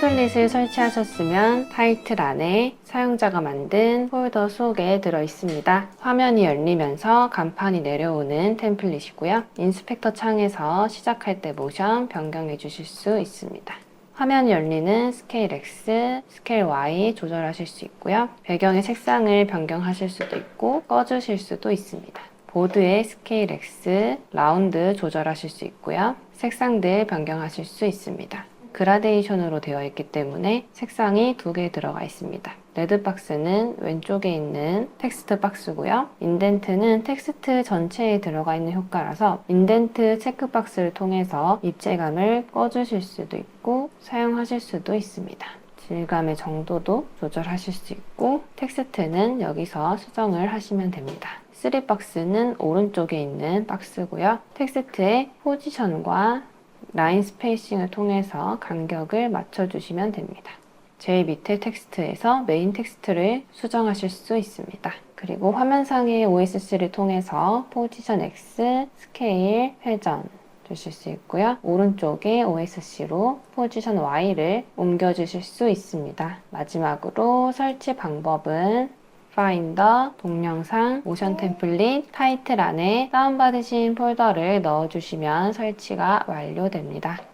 템플릿을 설치하셨으면 타이틀 안에 사용자가 만든 폴더 속에 들어 있습니다. 화면이 열리면서 간판이 내려오는 템플릿이고요. 인스펙터 창에서 시작할 때 모션 변경해 주실 수 있습니다. 화면이 열리는 스케일 X, 스케일 Y 조절하실 수 있고요. 배경의 색상을 변경하실 수도 있고 꺼주실 수도 있습니다. 보드의 스케일 X, 라운드 조절하실 수 있고요. 색상들 변경하실 수 있습니다. 그라데이션으로 되어 있기 때문에 색상이 두 개 들어가 있습니다. 레드 박스는 왼쪽에 있는 텍스트 박스고요. 인덴트는 텍스트 전체에 들어가 있는 효과라서 인덴트 체크박스를 통해서 입체감을 꺼주실 수도 있고 사용하실 수도 있습니다. 질감의 정도도 조절하실 수 있고 텍스트는 여기서 수정을 하시면 됩니다. 3박스는 오른쪽에 있는 박스고요. 텍스트의 포지션과 라인 스페이싱을 통해서 간격을 맞춰주시면 됩니다. 제일 밑에 텍스트에서 메인 텍스트를 수정하실 수 있습니다. 그리고 화면상의 OSC를 통해서 포지션 X, 스케일, 회전 주실 수 있고요. 오른쪽에 OSC로 포지션 Y를 옮겨 주실 수 있습니다. 마지막으로 설치 방법은 파인더, 동영상, 모션 템플릿, 타이틀 안에 다운받으신 폴더를 넣어주시면 설치가 완료됩니다.